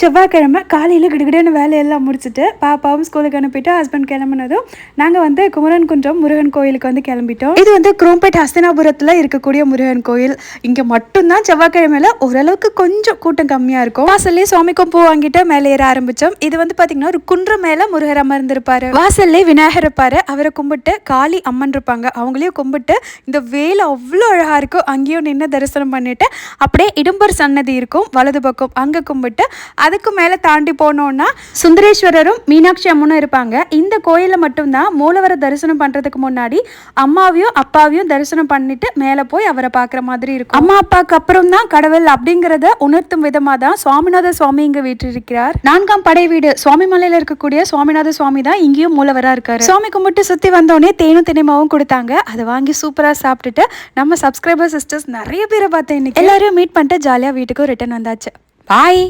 செவ்வாய்க்கிழமை காலையில் கிடுகிடுன்னு வேலையெல்லாம் முடிச்சுட்டு பாப்பாவும் ஸ்கூலுக்கு அனுப்பிட்டு ஹஸ்பண்ட் கிளம்புனதும் நாங்கள் வந்து குமரன் குன்றம் முருகன் கோயிலுக்கு வந்து கிளம்பிட்டோம். இது வந்து குரோம்பேட் ஹஸ்தினாபுரத்தில் இருக்கக்கூடிய முருகன் கோயில். இங்கே மட்டும்தான் செவ்வாய்க்கிழமையில ஓரளவுக்கு கொஞ்சம் கூட்டம் கம்மியாக இருக்கும். வாசல்லே சுவாமிக்கும் பூ வாங்கிட்டு மேலே ஏற ஆரம்பித்தோம் இது வந்து பார்த்தீங்கன்னா ஒரு குன்ற மேலே முருகர் அமர்ந்திருப்பார். வாசல்லே விநாயகர் இருப்பார். அவரை கும்பிட்டு காளி அம்மன் இருப்பாங்க. அவங்களையும் கும்பிட்டு இந்த வேலை அவ்வளோ அழகாக இருக்கும். அங்கேயும் நின்று தரிசனம் பண்ணிட்டு அப்படியே இடும்பர் சன்னதி இருக்கும் வலது பக்கம். அங்கே கும்பிட்டு அதுக்கு மேலே தாண்டி போனோம்னா சுந்தரேஸ்வரரும் மீனாட்சி அம்மனும் இருப்பாங்க. இந்த கோயிலில் மட்டும்தான் மூலவரை தரிசனம் பண்ணுறதுக்கு முன்னாடி அம்மாவையும் அப்பாவையும் தரிசனம் பண்ணிட்டு மேலே போய் அவரை பார்க்குற மாதிரி இருக்கும். அம்மா அப்பாவுக்கு அப்புறம் தான் கடவுள் அப்படிங்கிறத உணர்த்தும் விதமாக தான் சுவாமிநாத சுவாமி இங்கே வீற்றிருக்கிறார். நான்காம் படை வீடு சுவாமி மலையில் இருக்கக்கூடிய சுவாமிநாத சுவாமி தான் இங்கேயும் மூலவராக இருக்காரு. சுவாமி கும்பிட்டு சுற்றி வந்தோடனே தேனும் தினைமாவும் கொடுத்தாங்க. அதை வாங்கி சூப்பராக சாப்பிட்டுட்டு நம்ம சப்ஸ்கிரைபர் சிஸ்டர்ஸ் நிறைய பேரை பார்த்தேன் இன்னைக்கு. எல்லாரையும் மீட் பண்ணிட்டு ஜாலியாக வீட்டுக்கும் ரிட்டர்ன் வந்தாச்சு. பாய்